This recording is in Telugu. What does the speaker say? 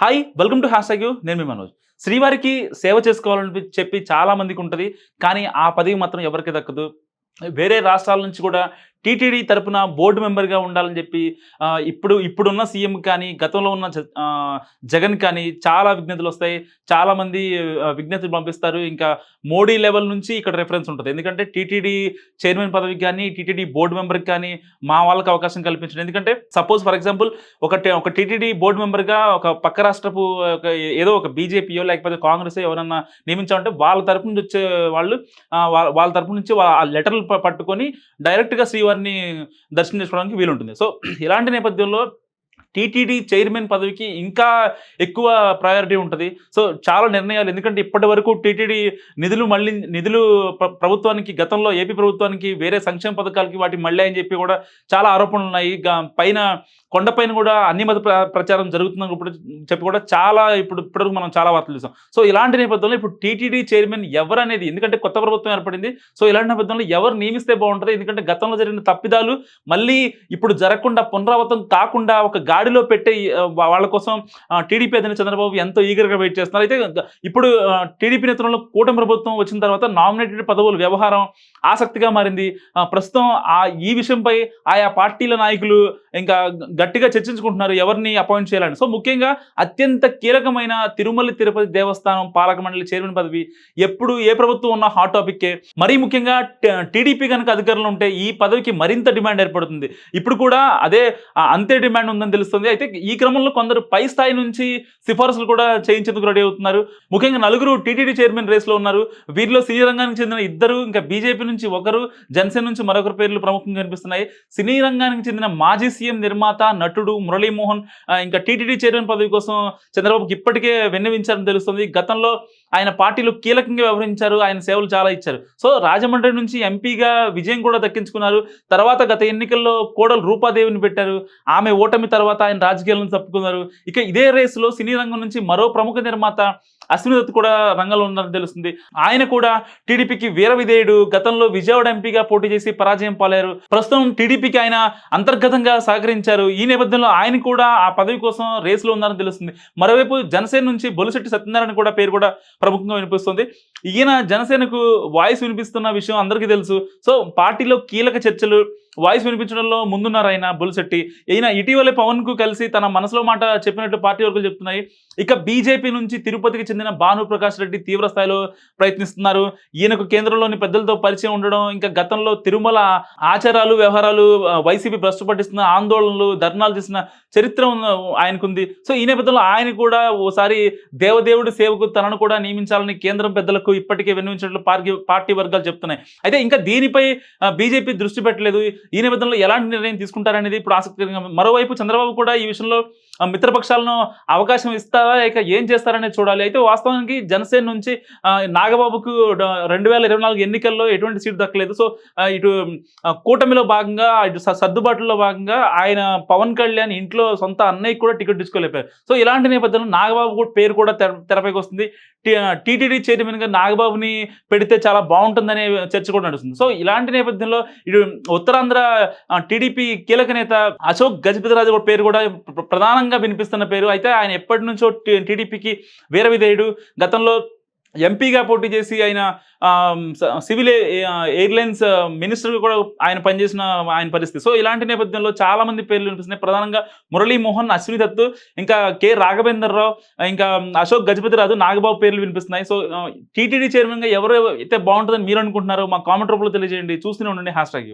Hi welcome to hash you నేను మీ మనోజ్. శ్రీవారికి సేవ చేసుకోవాలని చెప్పి చాలా మందికి ఉంటుంది కానీ ఆ పదవి మాత్రం ఎవరికి దక్కదు. వేరే రాష్ట్రాల నుంచి కూడా టీటీడీ తరపున బోర్డు మెంబర్గా ఉండాలని చెప్పి ఇప్పుడు ఇప్పుడున్న సీఎం కానీ గతంలో ఉన్న జ- జగన్ కానీ చాలా విజ్ఞతలు వస్తాయి. చాలామంది విజ్ఞతలు పంపిస్తారు. ఇంకా మోడీ లెవెల్ నుంచి ఇక్కడ రెఫరెన్స్ ఉంటుంది. ఎందుకంటే టీటీడీ చైర్మన్ పదవికి కానీ టీటీడీ బోర్డు మెంబర్కి కానీ మా వాళ్ళకి అవకాశం కల్పించడం. ఎందుకంటే సపోజ్ ఫర్ ఎగ్జాంపుల్ ఒక ఒక టీటీడీ బోర్డు మెంబర్గా ఒక పక్క రాష్ట్రపు ఒక ఏదో ఒక బీజేపీయో లేకపోతే కాంగ్రెస్ ఎవరన్నా నియమించామంటే వాళ్ళ తరపు నుంచి వచ్చే వాళ్ళు వాళ్ళ వాళ్ళ తరపు నుంచి ఆ లెటర్లు పట్టుకొని డైరెక్ట్గా శ్రీవారిని దర్శనం చేసుకోవడానికి వీలుంటుంది. సో ఇలాంటి నేపథ్యంలో టీటీడీ చైర్మన్ పదవికి ఇంకా ఎక్కువ ప్రయారిటీ ఉంటుంది. సో చాలా నిర్ణయాలు. ఎందుకంటే ఇప్పటి వరకు టీటీడీ నిధులు మళ్ళీ నిధులు ప్రభుత్వానికి గతంలో ఏపీ ప్రభుత్వానికి వేరే సంక్షేమ పథకాలకి వాటి మళ్ళీ అని చెప్పి కూడా చాలా ఆరోపణలు ఉన్నాయి. పైన కొండపైన కూడా అన్ని మత ప్ర- ప్రచారం జరుగుతుందని ఇప్పుడు చెప్పి కూడా చాలా ఇప్పుడు ఇప్పటివరకు మనం చాలా వార్తలు చూసాం. సో ఇలాంటి నేపథ్యంలో ఇప్పుడు టీటీడీ చైర్మన్ ఎవరు అనేది ఎందుకంటే కొత్త ప్రభుత్వం ఏర్పడింది. సో ఇలాంటి నేపథ్యంలో ఎవరు నియమిస్తే బాగుంటుంది. ఎందుకంటే గతంలో జరిగిన తప్పిదాలు మళ్ళీ ఇప్పుడు జరగకుండా పునరావృతం కాకుండా ఒక గాడిలో పెట్టే వాళ్ళ కోసం టీడీపీ అధినేత చంద్రబాబు ఎంతో ఈగర్గా వెయిట్ చేస్తున్నారు. అయితే ఇప్పుడు టీడీపీ నేతృత్వంలో కూటమి ప్రభుత్వం వచ్చిన తర్వాత నామినేటెడ్ పదవుల వ్యవహారం ఆసక్తిగా మారింది. ప్రస్తుతం ఆ ఈ విషయంపై ఆయా పార్టీల నాయకులు ఇంకా గట్టిగా చర్చించుకుంటున్నారు. ఎవరిని అపాయింట్ చేయాలని. సో ముఖ్యంగా అత్యంత కీలకమైన తిరుమల తిరుపతి దేవస్థానం పాలక మండలి చైర్మన్ పదవి ఎప్పుడు ఏ ప్రభుత్వం ఉన్న హాట్ టాపిక్కే. మరీ ముఖ్యంగా టీడీపీ కనుక అధికారంలో ఉంటే ఈ పదవికి మరింత డిమాండ్ ఏర్పడుతుంది. ఇప్పుడు కూడా అదే అంతే డిమాండ్ ఉందని తెలుసు. తెలుస్తుంది అయితే ఈ క్రమంలో కొందరు పై స్థాయి నుంచి సిఫార్సులు కూడా చేయించేందుకు రెడీ అవుతున్నారు. ముఖ్యంగా నలుగురు టీటీడీ చైర్మన్ రేస్లో ఉన్నారు. వీరిలో సినీ రంగానికి చెందిన ఇద్దరు ఇంకా బీజేపీ నుంచి ఒకరు జనసేన నుంచి మరొకరు పేర్లు ప్రముఖంగా కనిపిస్తున్నాయి. సినీ రంగానికి చెందిన మాజీ సీఎం నిర్మాత నటుడు మురళీమోహన్ ఇంకా టీటీడీ చైర్మన్ పదవి కోసం చంద్రబాబుకి ఇప్పటికే విన్నవించారని తెలుస్తుంది. గతంలో ఆయన పార్టీలో కీలకంగా వ్యవహరించారు ఆయన సేవలు చాలా ఇచ్చారు. సో రాజమండ్రి నుంచి ఎంపీగా విజయం కూడా దక్కించుకున్నారు. తర్వాత గత ఎన్నికల్లో కోడలు రూపాదేవిని పెట్టారు. ఆమె ఓటమి తర్వాత ఆయన రాజకీయాలను తప్పుకున్నారు. ఇక ఇదే రేసులో సినీ రంగం నుంచి మరో ప్రముఖ నిర్మాత అశ్విని దత్ కూడా రంగంలో ఉన్నారని తెలుస్తుంది. ఆయన కూడా టీడీపీకి వీర విధేయుడు గతంలో విజయవాడ ఎంపీగా పోటీ చేసి పరాజయం పాలారు ప్రస్తుతం టీడీపీకి ఆయన అంతర్గతంగా సహకరించారు. ఈ నేపథ్యంలో ఆయన కూడా ఆ పదవి కోసం రేసులో ఉన్నారని తెలుస్తుంది. మరోవైపు జనసేన నుంచి బొలిశెట్టి సత్యనారాయణ కూడా పేరు కూడా ప్రముఖంగా వినిపిస్తుంది. ఈయన జనసేనకు వాయిస్ వినిపిస్తున్న విషయం అందరికీ తెలుసు. సో పార్టీలో కీలక చర్చలు వాయిస్ వినిపించడంలో ముందున్నారు ఆయన బొలిశెట్టి. ఈయన ఇటీవలే పవన్కు కలిసి తన మనసులో మాట చెప్పినట్టు పార్టీ వర్గాలు చెప్తున్నాయి. ఇక బీజేపీ నుంచి తిరుపతికి చెందిన భాను ప్రకాష్ రెడ్డి తీవ్ర స్థాయిలో ప్రయత్నిస్తున్నారు. ఈయనకు కేంద్రంలోని పెద్దలతో పరిచయం ఉండడం ఇంకా గతంలో తిరుమల ఆచారాలు వ్యవహారాలు వైసీపీ భ్రష్టు పట్టిస్తున్న ఆందోళనలు ధర్నాలు చేసిన చరిత్ర ఆయనకుంది. సో ఈ నేపథ్యంలో ఆయన కూడా ఓసారి దేవదేవుడి సేవకు తనను కూడా నియమించాలని కేంద్రం పెద్దలకు ఇప్పటికే విన్నవించినట్లు పార్టీ పార్టీ వర్గాలు చెప్తున్నాయి. అయితే ఇంకా దీనిపై బీజేపీ దృష్టి పెట్టలేదు. ఈ నేపథ్యంలో ఎలాంటి నిర్ణయం తీసుకుంటారనేది ఇప్పుడు ఆసక్తికరంగా మరోవైపు చంద్రబాబు కూడా ఈ విషయంలో మిత్రపక్షాలను అవకాశం ఇస్తారా ఇక ఏం చేస్తారనేది చూడాలి. అయితే వాస్తవానికి జనసేన నుంచి నాగబాబుకు రెండు వేల ఇరవై నాలుగు ఎన్నికల్లో ఎటువంటి సీటు దక్కలేదు. సో ఇటు కూటమిలో భాగంగా ఇటు సర్దుబాటులో భాగంగా ఆయన పవన్ కళ్యాణ్ ఇంట్లో సొంత అన్నయ్యకి కూడా టికెట్ తీసుకోలేపారు సో ఇలాంటి నేపథ్యంలో నాగబాబు కూడా పేరు కూడా తెర తెరపైకి వస్తుంది. టీటీడీ చైర్మన్గా నాగబాబుని పెడితే చాలా బాగుంటుందనే చర్చ కూడా నడుస్తుంది. సో ఇలాంటి నేపథ్యంలో ఇటు ఉత్తరాంధ్ర టీడీపీ కీలక నేత అశోక్ గజపతిరాజు కూడా పేరు కూడా ప్రధానంగా వినిపిస్తున్న పేరు. అయితే ఆయన ఎప్పటి నుంచో టీడీపీకి వీర విధేయుడు గతంలో ఎంపీగా పోటీ చేసి ఆయన సివిల్ ఎయిర్లైన్స్ మినిస్టర్ మినిస్టర్గా కూడా ఆయన పనిచేసిన ఆయన పరిస్థితి. సో ఇలాంటి నేపథ్యంలో చాలా మంది పేర్లు వినిపిస్తున్నాయి. ప్రధానంగా మురళీమోహన్ అశ్విని దత్ ఇంకా కె రాఘవేందర్ రావు ఇంకా అశోక్ గజపతిరాజు నాగబాబు పేర్లు వినిపిస్తున్నాయి. సో టీటీడీ చైర్మన్గా ఎవరు అయితే బాగుంటుందని మీరు అనుకుంటున్నారో మా కామెంట్ రూపంలో తెలియజేయండి. చూస్తూనే ఉండండి. Hash tag